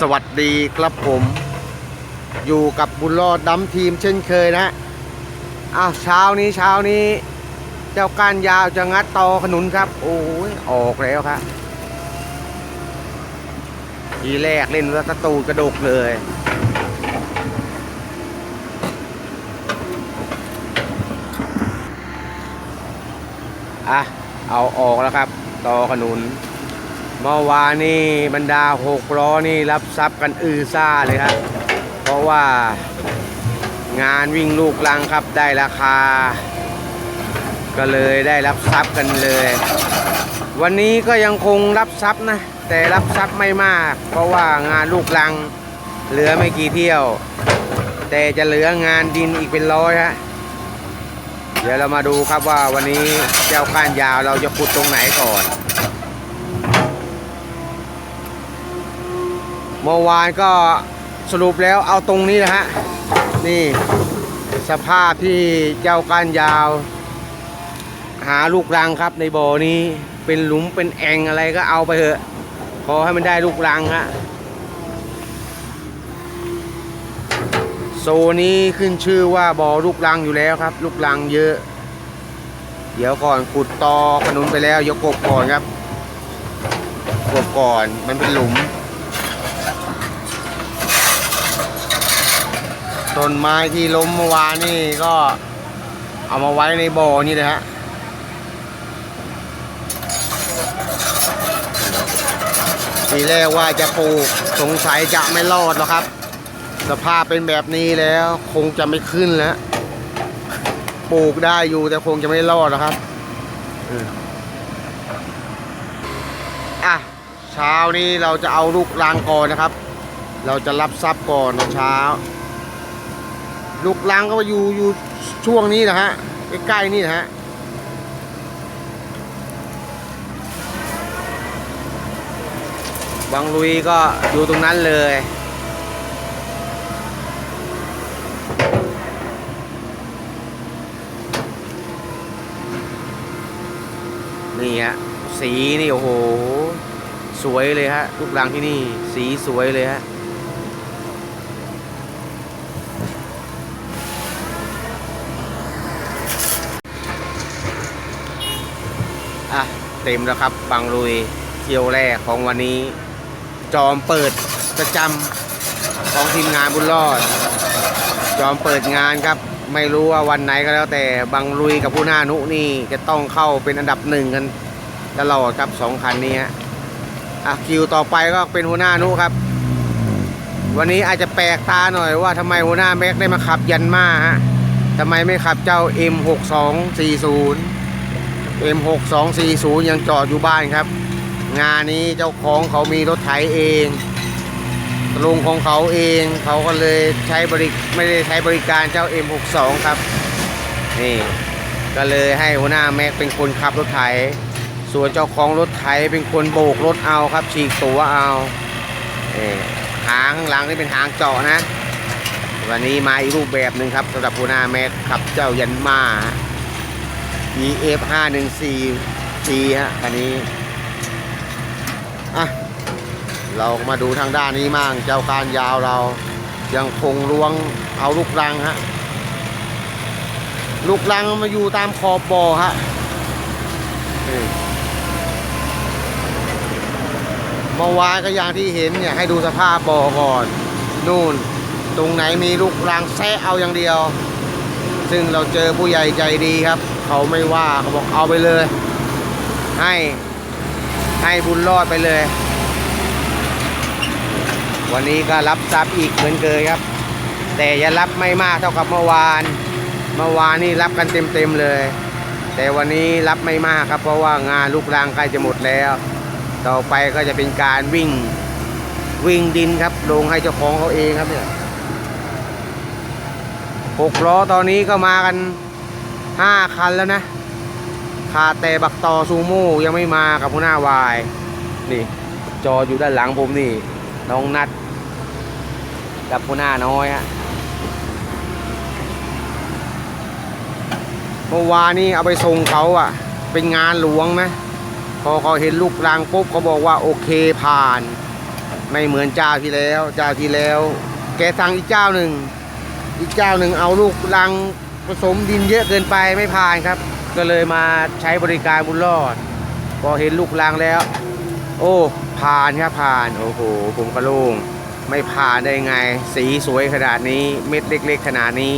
สวัสดีครับผมอยู่กับบุญรอดดัมทีมเช่นเคยนะอ้าวเช้านี้เช้านี้ เจ้าก้านยาวจะงัดตอขนุนครับ โอ้ยออกแล้วครับทีแรกเล่นวัตตูกระดกเลย อะ เอาออกแล้วครับ ตอขนุน เมื่อวานนี่บรรดาหกล้อนี่รับทรัพย์กันอือซ่าเลยครับเพราะว่างานวิ่งลูกลังครับได้ราคา ก็เลยได้รับทรัพย์กันเลย วันนี้ก็ยังคงรับทรัพย์นะ แต่รับทรัพย์ไม่มาก เพราะว่างานลูกลังเหลือไม่กี่เที่ยว แต่จะเหลืองานดินอีกเป็นร้อยฮะเดี๋ยวเรามาดูครับว่าวันนี้เจ้าก้านยาวเราจะขุดตรงไหนก่อน เมื่อวานก็สรุปแล้วเอาตรงนี้นะฮะ นี่สภาพที่เจ้าก้านยาว หาลูกรังครับในบ่อนี้เป็นหลุมเป็นแอ่งอะไรก็เอาไปเถอะ ขอให้มันได้ลูกรังฮะโซนี้ขึ้นชื่อว่าบ่อลูกรังอยู่แล้วครับ ลูกรังเยอะ เดี๋ยวก่อนขุดตอขนุนไปแล้วยกกบก่อนครับกบก่อนมันเป็นหลุม ต้นไม้ที่ล้มเมื่อวานนี่ก็เอามาไว้ในบ่อนี่เลยฮะทีแรกว่าจะปลูกสงสัยจะไม่รอดหรอกครับ สภาพเป็นแบบนี้แล้วคงจะไม่ขึ้นแล้วปลูกได้อยู่แต่คงจะไม่รอดหรอกครับอะเช้านี้เราจะเอาลูกรางก่อนนะครับ เราจะรับทรัพย์ก่อนเช้า ลูกลังก็อยู่อยู่ช่วงนี้นะฮะใกล้ๆนี่นะฮะบางลุยก็อยู่ตรงนั้นเลยนี่ฮะสีนี่โอ้โห สวยเลยฮะลูกลังที่นี่ สีสวยเลยฮะ อะ เต็มแล้วครับบางลุยเที่ยวแรกของวันนี้ จอมเปิดประจำของทีมงานบุญรอด จอมเปิดงานครับ ไม่รู้ว่าวันไหนก็แล้วแต่บางลุยกับผู้หน้านุนี่จะต้องเข้าเป็นอันดับหนึ่งกันตลอดครับสองคันนี้ฮะอะคิวต่อไปก็เป็นหัวหน้านุครับ วันนี้อาจจะแปลกตาหน่อยว่าทำไมหัวหน้าแม็กได้มาขับยันมาฮะทำไมไม่ขับเจ้า M6240 M6240 ยังจอดอยู่บ้านครับ งานนี้เจ้าของเขามีรถไถเองลุงของเขาเองเขาก็เลยใช้บริไม่ได้ใช้บริการเจ้า M62 ครับ นี่ ก็เลยให้หัวหน้าแม็กเป็นคนขับรถไถ ส่วนเจ้าของรถไถเป็นคนโบกรถเอาครับฉีกตัวเอานี่หางข้างหลังนี่เป็นหางเจาะนะ วันนี้มาอีกรูปแบบหนึ่งครับสำหรับหัวหน้าแม็กขับเจ้ายันมา EF 514 G ฮะคันนี้ อะ เรามาดูทางด้านนี้มั่งเจ้าการยาวเรายังคงล้วงเอาลูกรังฮะ ลูกรังมาอยู่ตามขอบบ่อฮะเมื่อวานก็อย่างที่เห็นเนี่ยให้ดูสภาพบ่อก่อน นู่น ตรงไหนมีลูกรังแซะเอาอย่างเดียว ซึ่งเราเจอผู้ใหญ่ใจดีครับ เขาไม่ว่าเขาบอกเอาไปเลย ให้ให้บุญรอดไปเลย วันนี้ก็รับทรัพย์อีกเหมือนเคยครับ แต่อย่ารับไม่มากเท่ากับเมื่อวาน เมื่อวานนี่รับกันเต็มๆเลย แต่วันนี้รับไม่มากครับ เพราะว่างานลูกรางใกล้จะหมดแล้ว ต่อไปก็จะเป็นการวิ่งวิ่งดินครับลงให้เจ้าของเขาเองครับเนี่ยหกล้อตอนนี้ก็มากัน ห้าคันแล้วนะขาดแต่บักตอซูโม่ยังไม่มากับหัวหน้าวาย นี่ จออยู่ด้านหลังผมนี่ น้องนัด กับหัวหน้าน้อยฮะเมื่อวานนี้เอาไปส่งเขาอะเป็นงานหลวงนะ พอเขาเห็นลูกรังปุ๊บเขาบอกว่าโอเคผ่าน ไม่เหมือนเจ้าที่แล้วเจ้าที่แล้ว แกสั่งอีกเจ้าหนึ่ง อีกเจ้าหนึ่งเอาลูกรัง ผสมดินเยอะเกินไปไม่ผ่านครับ ก็เลยมาใช้บริการบุญรอด พอเห็นลูกรังแล้ว โอ้ผ่านครับผ่านโอ้โหผมกระโล่งไม่ผ่านได้ไง สีสวยขนาดนี้เม็ดเล็ก ๆ ขนาดนี้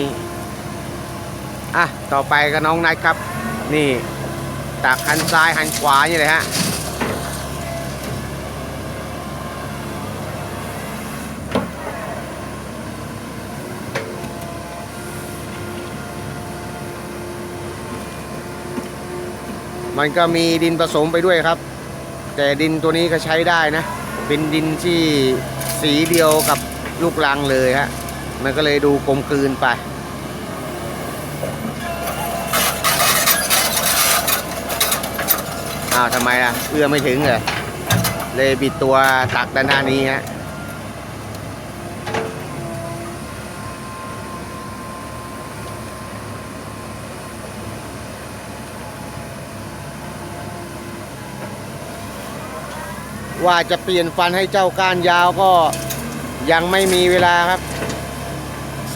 อะต่อไปก็น้องนัดครับ นี่ตักหันซ้ายหันขวานี่เลยฮะ มันก็มีดินผสมไปด้วยครับ แต่ดินตัวนี้ก็ใช้ได้นะ เป็นดินที่สีเดียวกับลูกรังเลยฮะ มันก็เลยดูกลมกลืนไปอ้าวทำไมอะ เอื้อไม่ถึงเหรอเลยบิดตัวตักด้านหน้านี้ฮะ ว่าจะเปลี่ยนฟันให้เจ้าก้านยาวก็ยังไม่มีเวลาครับ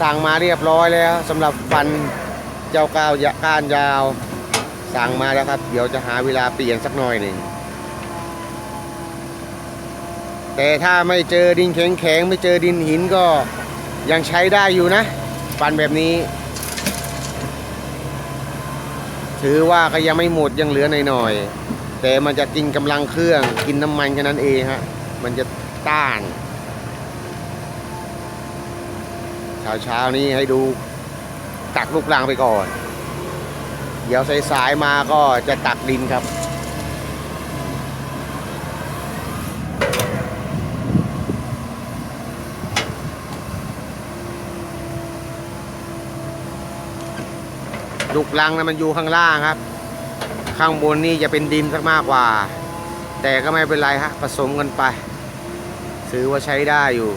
สั่งมาเรียบร้อยแล้วสำหรับฟันเจ้าก้าวยก้านยาว สั่งมาแล้วครับ เดี๋ยวจะหาเวลาเปลี่ยนสักหน่อยหนึ่งแต่ถ้าไม่เจอดินแข็งๆไม่เจอดินหินก็ยังใช้ได้อยู่นะ ฟันแบบนี้ ถือว่าก็ยังไม่หมดยังเหลือหน่อยๆ แต่มันจะกินกำลังเครื่อง กินน้ำมันแค่นั้นเองฮะ มันจะต้านเช้าเช้านี้ให้ดูตักลูกรังไปก่อน เดี๋ยวสายๆมาก็จะตักดินครับลูกรังนะมันอยู่ข้างล่างครับ ข้างบนนี่จะเป็นดินสักมากกว่า แต่ก็ไม่เป็นไรฮะผสมกันไปซื้อว่าใช้ได้อยู่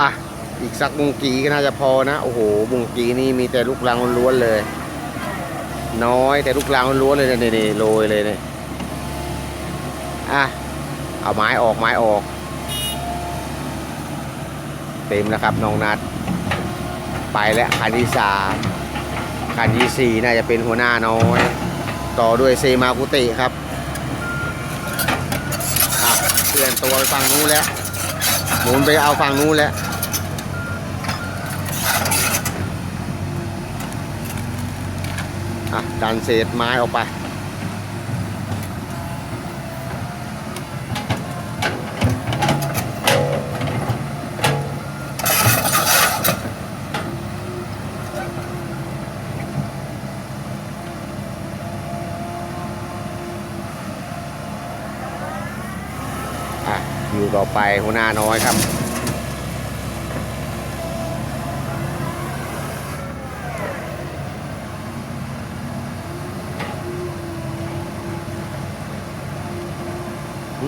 อะอีกสักบุงกีก็น่าจะพอนะ โอ้โหบุงกีนี่มีแต่ลูกรังล้วนเลย น้อยแต่ลูกรังล้วนเลยเนี่ยนี่ๆโรยเลยเนี่ยอะเอาไม้ออกไม้ออก เต็มแล้วครับน้องนัด ไปแล้วคันที่สามคันที่สี่น่าจะเป็นหัวหน้าน้อย ต่อด้วยเซมากุติครับเปลี่ยนตัวไปฝั่งนู้นแล้ว หมุนไปเอาฝั่งนู้นแล้วดันเศษไม้ออกไป อู่่ต่อไปหัวหน้าน้อยครับ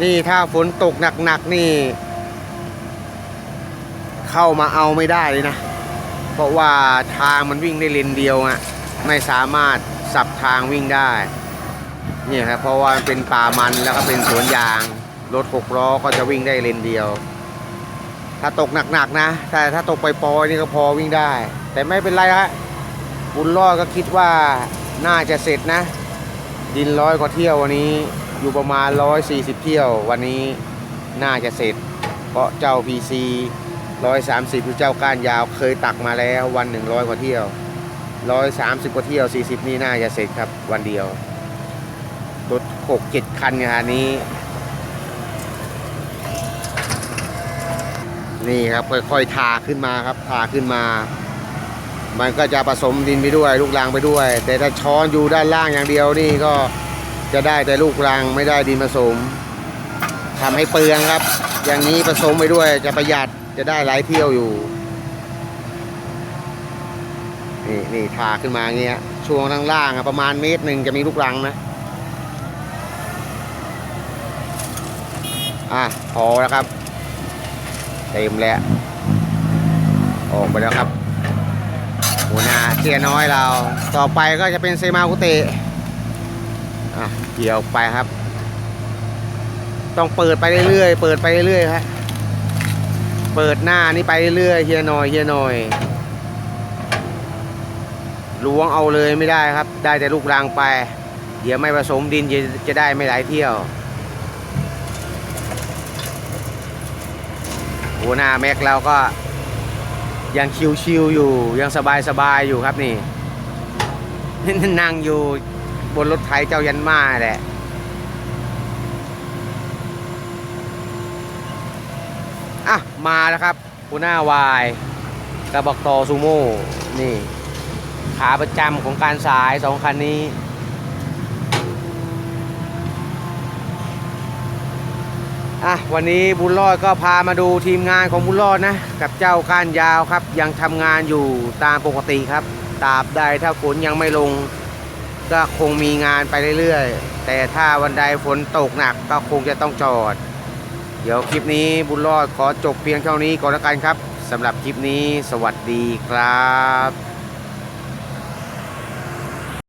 นี่ถ้าฝนตกหนักๆนี่ เข้ามาเอาไม่ได้เลยนะ เพราะว่าทางมันวิ่งได้เลนเดียวอะไม่สามารถสับทางวิ่งได้เนี่ยครับเพราะว่ามันเป็นป่ามันแล้วก็เป็นสวนยาง รถหกล้อก็จะวิ่งได้เลนเดียว ถ้าตกหนักๆนะ แต่ถ้าตกไปปล่อยๆนี่ก็พอวิ่งได้ แต่ไม่เป็นไรฮะบุญรอดก็คิดว่าน่าจะเสร็จนะ ดินร้อยกว่าเที่ยววันนี้อยู่ประมาณ 140 เที่ยววันนี้น่าจะเสร็จ เพราะเจ้า PC 130คือเจ้าก้านยาวเคยตักมาแล้ววันหนึ่งร้อยกว่าเที่ยว 130 กว่าเที่ยว 40 นี่น่าจะเสร็จครับวันเดียวรถ6 7 คันงานนี้ นี่ครับค่อยๆทาขึ้นมาครับทาขึ้นมา มันก็จะผสมดินไปด้วย ลูกรังไปด้วย แต่ถ้าช้อนอยู่ด้านล่างอย่างเดียวนี่ก็จะได้แต่ลูกรังไม่ได้ดินผสมทำให้เปลืองครับ อย่างนี้ผสมไปด้วยจะประหยัดจะได้หลายเที่ยวอยู่นี่นี่ทาขึ้นมาเงี้ยช่วงล่างล่างประมาณเมตรหนึ่งจะมีลูกรังนะอะพอแล้วครับ เต็มแล้วออกไปแล้วครับหัวหน้าเสียน้อยเรา ต่อไปก็จะเป็นเซมากุเตะอะเกี่ยวไปครับ ต้องเปิดไปเรื่อยๆ เปิดไปเรื่อยๆครับเปิดหน้านี่ไปเรื่อยๆเฮียหน่อยเฮียหน่อยล้วงเอาเลยไม่ได้ครับ ได้แต่ลูกรังไป เดี๋ยวไม่ผสมดินจะจะได้ไม่ไหลเที่ยว หัวหน้าแม็กเราก็ยังชิวๆอยู่ยังสบายๆอยู่ครับนี่นั่งอยู่บนรถไถเจ้ายันมาแหละอะมาแล้วครับหัวหน้าวายกระบอกตอซูโม่นี่ ขาประจำของการสายสองคันนี้ อะวันนี้บุญรอดก็พามาดูทีมงานของบุญรอดนะ กับเจ้าก้านยาวครับ ยังทำงานอยู่ตามปกติครับตราบใดถ้าฝนยังไม่ลง ก็คงมีงานไปเรื่อยๆ แต่ถ้าวันใดฝนตกหนักก็คงจะต้องจอด เดี๋ยวคลิปนี้บุญรอดขอจบเพียงเท่านี้ก่อนแล้วกันครับสำหรับคลิปนี้สวัสดีครับ